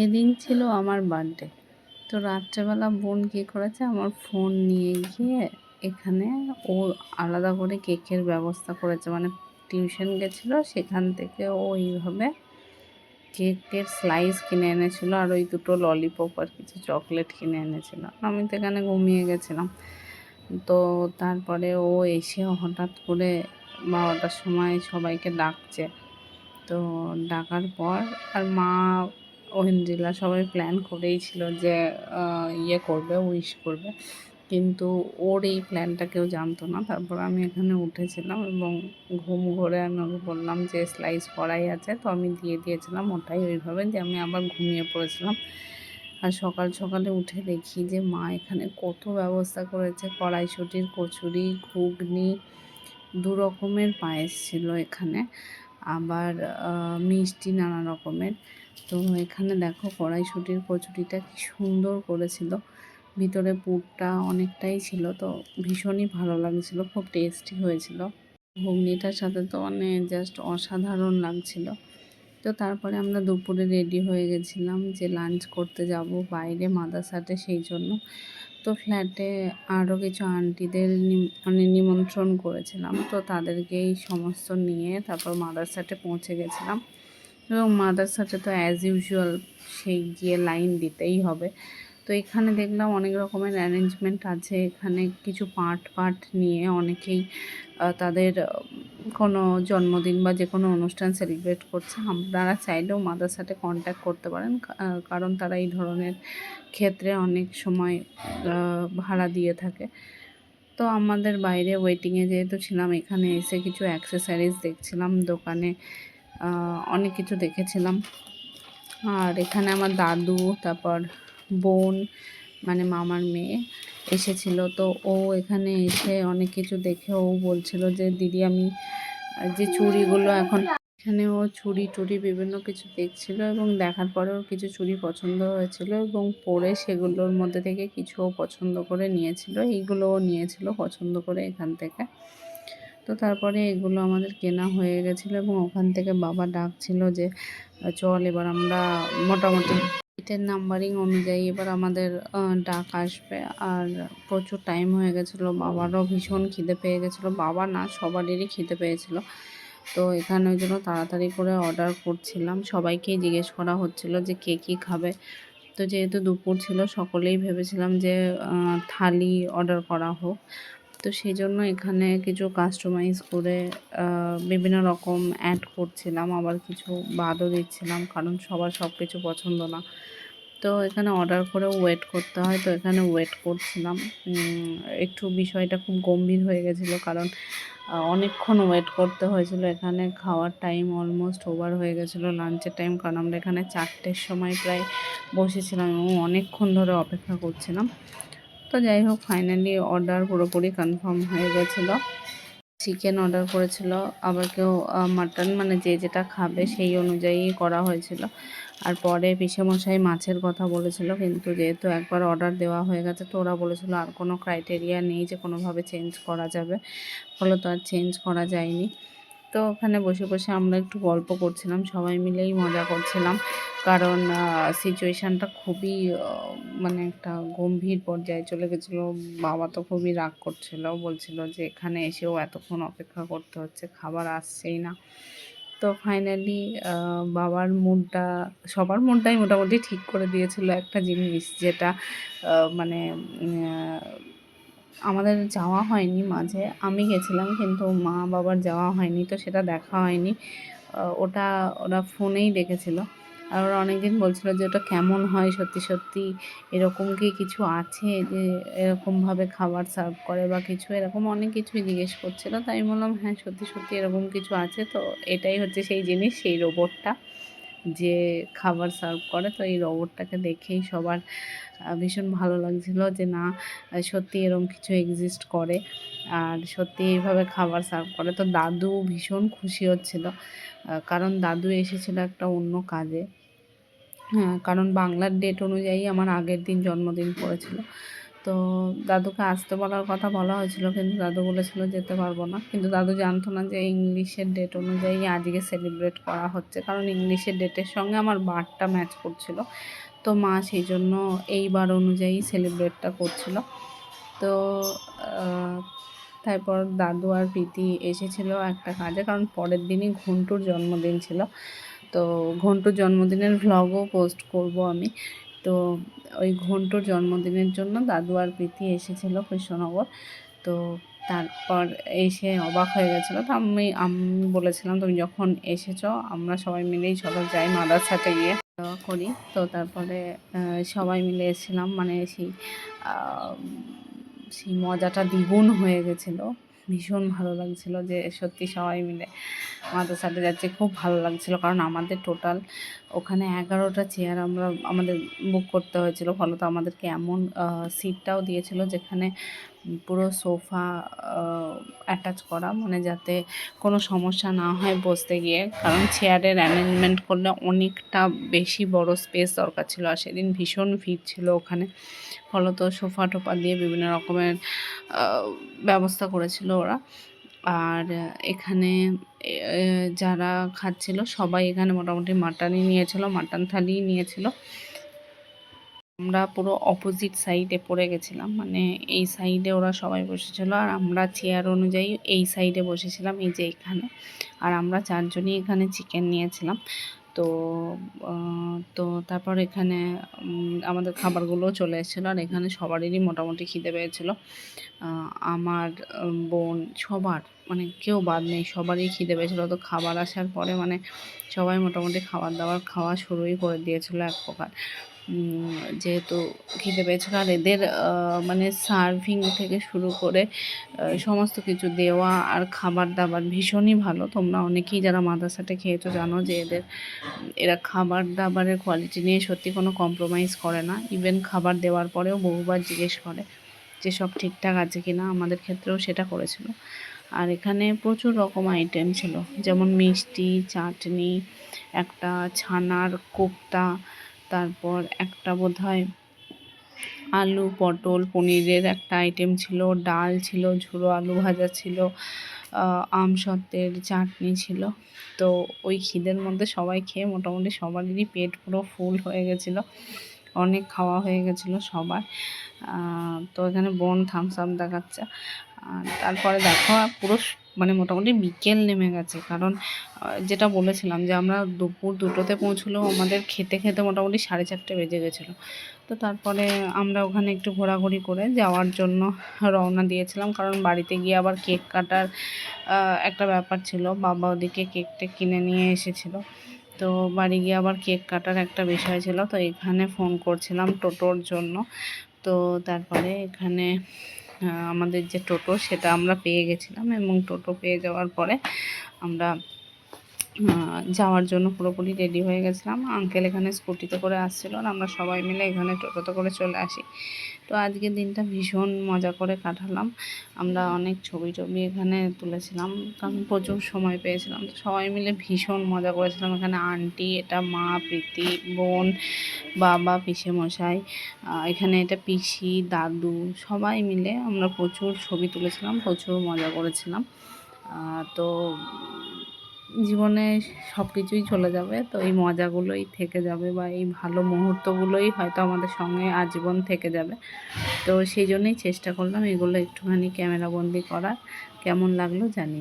সেদিন ছিল আমার বার্থডে। তো রাত্রেবেলা বোন কী করেছে? আমার ফোন নিয়ে গিয়ে এখানে ও আলাদা করে কেকের ব্যবস্থা করেছে। মানে টিউশন গেছিল, সেখান থেকে ও এইভাবে কেকের স্লাইস কিনে এনেছিল আর ওই দুটো ললিপপ আর কিছু চকলেট কিনে এনেছিল। আমি তো এখানে ঘুমিয়ে গেছিলাম। তো তারপরে ও এসে হঠাৎ করে বারোটার সময় সবাইকে ডাকছে। তো ডাকার পর আর মা ঐন্দ্রিলা সবাই প্ল্যান করেই ছিল যে ইয়ে করবে উইশ করবে। কিন্তু ওর এই প্ল্যানটা কেউ জানতো না। তারপর আমি এখানে উঠেছিলাম এবং ঘুম ঘরে আমি ওকে বললাম যে স্লাইস করাই আছে। তো আমি দিয়ে দিয়েছিলাম ওটাই ওইভাবে যে, আমি আবার ঘুমিয়ে পড়েছিলাম। আর সকাল সকালে উঠে দেখি যে, মা এখানে কত ব্যবস্থা করেছে। কড়াইশুটির কচুরি, ঘুগনি, দু রকমের পায়েস ছিল এখানে। আবার মিষ্টি নানা রকমের। তো এখানে দেখো কড়াইশুটির কচুরিটা কি সুন্দর করেছিল। ভিতরে পুরটা অনেকটাই ছিল তো ভীষণই ভালো লাগছিল, খুব টেস্টি হয়েছিল। ঘুগনিটার সাথে তো মানে জাস্ট অসাধারণ লাগছিল। তো তারপরে আমরা দুপুরে রেডি হয়ে গেছিলাম যে লাঞ্চ করতে যাব বাইরে মাদাসাটে সেই জন্য। তো ফ্ল্যাটে আরও কিছু আন্টিদের মানে নিমন্ত্রণ করেছিলাম। তো তাদেরকেই সমস্ত নিয়ে তারপর মাদারসাটে পৌঁছে গেছিলাম। এবং মাদারসাটে তো অ্যাজ ইউজুয়াল সেই গিয়ে লাইন দিতেই হবে। তো এখানে দেখলাম অনেক রকমের অ্যারেঞ্জমেন্ট আছে। এখানে কিছু পার্ট পার্ট নিয়ে অনেকেই তাদের কোনো জন্মদিন বা যে কোনো অনুষ্ঠান সেলিব্রেট করছে। আপনারা চাইলেও মাদার সাথে কন্ট্যাক্ট করতে পারেন। কারণ তারা এই ধরনের ক্ষেত্রে অনেক সময় ভাড়া দিয়ে থাকে। তো আমাদের বাইরে ওয়েটিংয়ে যেহেতু ছিলাম, এখানে এসে কিছু অ্যাক্সেসারিজ দেখছিলাম। দোকানে অনেক কিছু দেখেছিলাম। আর এখানে আমার দাদু, তারপর বোন মানে মামার মেয়ে এসেছিল। তো ও এখানে এসে অনেক কিছু দেখে ও বলছিল যে, দিদি, আমি যে চুড়িগুলো এখন এখানে ও চুড়ি টুড়ি বিভিন্ন কিছু দেখছিল এবং দেখার পরে ওর কিছু চুড়ি পছন্দ হয়েছিল এবং পরে সেগুলোর মধ্যে থেকে কিছু পছন্দ করে নিয়েছিল। এইগুলোও নিয়েছিল পছন্দ করে এখান থেকে। তো তারপরে এগুলো আমাদের কেনা হয়ে গেছিল এবং ওখান থেকে বাবা ডাকছিল যে, চল এবার আমরা মোটামুটি সিটের নাম্বারিং অনুযায়ী এবার আমাদের ডাক আসবে। আর প্রচুর টাইম হয়ে গেছিল, বাবারও ভীষণ খিদে পেয়ে গেছিল। বাবা না, সবারই খিদে পেয়েছিলো। তো এখানে ওই জন্য তাড়াতাড়ি করে অর্ডার করছিলাম। সবাইকেই জিজ্ঞেস করা হচ্ছিল যে, কে কী খাবে? তো যেহেতু দুপুর ছিল, সকলেই ভেবেছিলাম যে থালি অর্ডার করা হোক। তো সেই জন্য এখানে কিছু কাস্টমাইজ করে বিভিন্ন রকম অ্যাড করছিলাম, আবার কিছু বাদও দিচ্ছিলাম, কারণ সবার সব কিছু পছন্দ না। তো এখানে অর্ডার করেও ওয়েট করতে হয়, তো এখানে ওয়েট করছিলাম। একটু বিষয়টা খুব গম্ভীর হয়ে গেছিল, কারণ অনেকক্ষণ ওয়েট করতে হয়েছিল। এখানে খাওয়ার টাইম অলমোস্ট ওভার হয়ে গেছিল লাঞ্চের টাইম কারণ আমরা এখানে চারটের সময় প্রায় বসেছিলাম এবং অনেকক্ষণ ধরে অপেক্ষা করছিলাম। তো যাই হোক ফাইনালি অর্ডার পুরোপুরি কনফার্ম হয়ে গেছিল। চিকেন অর্ডার করেছিল, আবার কেউ মাটন মানে যে যেটা খাবে সেই অনুযায়ী করা হয়েছিল। আর পরে পিসেমশাই মাছের কথা বলেছিল, কিন্তু যেহেতু একবার অর্ডার দেওয়া হয়ে গেছে, তো ওরা বলেছিল আর কোনো ক্রাইটেরিয়া নেই যে কোনোভাবে চেঞ্জ করা যাবে। ফলে তো আর চেঞ্জ করা যায়নি। তো ওখানে বসে বসে আমরা একটু গল্প করছিলাম, সবাই মিলেই মজা করছিলাম। কারণ সিচুয়েশানটা খুবই মানে একটা গম্ভীর পর্যায়ে চলে গেছিল। বাবা তো খুবই রাগ করছিল, বলছিল যে এখানে এসেও এতক্ষণ অপেক্ষা করতে হচ্ছে, খাবার আসছেই না। তো ফাইনালি বাবার মুডটা সবার মুডটাই মোটামুটি ঠিক করে দিয়েছিল একটা জিনিস, যেটা মানে আমাদের যাওয়া হয়নি মাঝে। আমি গেছিলাম কিন্তু মা বাবার যাওয়া হয়নি, তো সেটা দেখা হয়নি। ওটা ওরা ফোনেই দেখেছিল। আর ওরা অনেকদিন বলছিল যে ওটা কেমন হয়, সত্যি সত্যি এরকম কি কিছু আছে যে এরকমভাবে খাবার সার্ভ করে বা কিছু এরকম? অনেক কিছুই জিজ্ঞেস করছিল। তাই বললাম হ্যাঁ সত্যি সত্যি এরকম কিছু আছে। তো এটাই হচ্ছে সেই জিনিস, সেই রোবটটা যে খাবার সার্ভ করে, তো এই রোবটটাকে দেখেই সবার ভীষণ ভালো লাগছিল যে না সত্যি এরকম কিছু এক্সিস্ট করে। আর সত্যি এইভাবে খাবার সার্ভ করে। তো দাদু ভীষণ খুশি হচ্ছিল। কারণ দাদু এসেছিল একটা অন্য কাজে। হ্যাঁ কারণ বাংলার ডেট অনুযায়ী আমার আগের দিন জন্মদিন পড়েছিল। তো দাদুকে আসতে বলার কথা বলা হয়েছিল, কিন্তু দাদু বলেছিল যেতে পারব না। কিন্তু দাদু জানতো না যে ইংলিশের ডেট অনুযায়ী আজকে সেলিব্রেট করা হচ্ছে, কারণ ইংলিশের ডেটের সঙ্গে আমার বারটা ম্যাচ করছিল। তো মা সেই জন্য এইবার অনুযায়ী সেলিব্রেটটা করছিল। তো তারপর দাদু আর প্রীতি এসেছিল একটা কাজে, কারণ পরের দিনই ঘন্টুর জন্মদিন ছিল। তো ঘন্টুর জন্মদিনের ভ্লগও পোস্ট করব আমি। তো ওই ঘন্টুর জন্মদিনের জন্য দাদু আর প্রীতি এসেছিল কৃষ্ণনগর। তো তারপর এসে অবাক হয়ে গেছিল। তো আমি আমি বলেছিলাম, তুমি যখন এসেছ, আমরা সবাই মিলেই চলো, যাই মাদারসাতে গিয়ে করি। তো তারপরে সবাই মিলে এসেছিলাম। মানে সেই সেই মজাটা দ্বিগুণ হয়ে গেছিল। ভীষণ ভালো লাগছিল যে সত্যি সবাই মিলে মাদ্রাসাতে যাচ্ছে। খুব ভালো লাগছিল, কারণ আমাদের টোটাল ওখানে এগারোটা চেয়ার আমরা, আমাদের বুক করতে হয়েছিল। ফলত আমাদেরকে এমন সিটটাও দিয়েছিল যেখানে পুরো সোফা অ্যাটাচ করা মানে যাতে কোনো সমস্যা না হয় বসতে গিয়ে। কারণ চেয়ারের অ্যারেঞ্জমেন্ট করলে অনেকটা বেশি বড় স্পেস দরকার ছিল আর সেদিন ভীষণ ভিড় ছিল ওখানে। ফলত সোফা টোফা দিয়ে বিভিন্ন রকমের ব্যবস্থা করেছিল ওরা। আর এখানে যারা খাচ্ছিল সবাই এখানে মোটামুটি মাটনই নিয়েছিল, মাটন থালি নিয়েছিল। আমরা পুরো অপোজিট সাইডে পড়ে গেছিলাম মানে এই সাইডে ওরা সবাই বসেছিল আর আমরা চেয়ার অনুযায়ী এই সাইডে বসেছিলাম, এই যে এখানে। আর আমরা চারজনই এখানে চিকেন নিয়েছিলাম। তো তো তারপর এখানে আমাদের খাবারগুলো চলে এসেছিল আর এখানে সবারই মোটামুটি খিদে পেয়েছিলো। আমার বোন সবার মানে কেউ বাদ নেই, সবারই খিদে পেয়েছিলো। তো খাবার আসার পরে মানে সবাই মোটামুটি খাবার দাবার খাওয়া শুরুই করে দিয়েছিলো এক প্রকার। যেহেতু খিদে পেয়েছিল আর এদের মানে সার্ভিং থেকে শুরু করে সমস্ত কিছু দেওয়া আর খাবার দাবার ভীষণই ভালো। তোমরা অনেকেই যারা মাদ্রাসাতে খেয়েছো জানো যে এদের, এরা খাবার দাবারের কোয়ালিটি নিয়ে সত্যি কোনো কম্প্রোমাইজ করে না। ইভেন খাবার দেওয়ার পরেও বহুবার জিজ্ঞেস করে যে সব ঠিকঠাক আছে কি না আমাদের ক্ষেত্রেও সেটা করেছিল। আর এখানে প্রচুর রকম আইটেম ছিল, যেমন মিষ্টি, চাটনি, একটা ছানার কোপ্তা তারপর একটা বোধ হয় আলু, পটল, পনিরের একটা আইটেম ছিল, ডাল ছিল, ঝুড়ো আলু ভাজা ছিল আম সত্ত্বের চাটনি ছিল। তো ওই খিদের মধ্যে সবাই খেয়ে মোটামুটি সবারই পেট পুরো ফুল হয়ে গেছিল। অনেক খাওয়া হয়ে গেছিল সবার। তো এখানে বোন থামস আপ দেখাচ্ছে। তারপরে দেখো, পুরো মানে মোটামুটি বিকেল নেমে গেছে। কারণ যেটা বলেছিলাম যে আমরা দুপুর দুটোতে পৌঁছলেও আমাদের খেতে খেতে মোটামুটি সাড়ে চারটে বেজে গেছিল। তো তারপরে আমরা ওখানে একটু ঘোরাঘুরি করে যাওয়ার জন্য রওনা দিয়েছিলাম। কারণ বাড়িতে গিয়ে আবার কেক কাটার একটা ব্যাপার ছিল। বাবা ওদিকে কেকটা কিনে নিয়ে এসেছিল। তো বাড়ি গিয়ে আবার কেক কাটার একটা বিষয় ছিল, তো এখানে ফোন করছিলাম টোটোর জন্য। তো তারপরে এখানে আমাদের যে টোটো সেটা আমরা পেয়ে গেছিলাম এবং টোটো পেয়ে যাওয়ার পরে আমরা যাওয়ার জন্য পুরোপুরি রেডি হয়ে গেছিলাম। আঙ্কেল এখানে স্কুটিতে করে আসছিল আর আমরা সবাই মিলে এখানে টোটোতে করে চলে আসি। তো আজকের দিনটা ভীষণ মজা করে কাটালাম। আমরা অনেক ছবি টবি এখানে তুলেছিলাম। কারণ প্রচুর সময় পেয়েছিলাম। তো সবাই মিলে ভীষণ মজা করেছিলাম। এখানে আন্টি এটা মা, প্রীতি, বোন, বাবা পিসে মশাই এখানে এটা পিসি, দাদু, সবাই মিলে আমরা প্রচুর ছবি তুলেছিলাম, প্রচুর মজা করেছিলাম। তো জীবনে সব কিছুই চলে যাবে। তো এই মজাগুলোই থেকে যাবে বা এই ভালো মুহূর্তগুলোই হয়তো আমাদের সঙ্গে আজীবন থেকে যাবে। তো সেই জন্যই চেষ্টা করলাম এগুলো একটুখানি ক্যামেরাবন্দি করার। কেমন লাগল জানি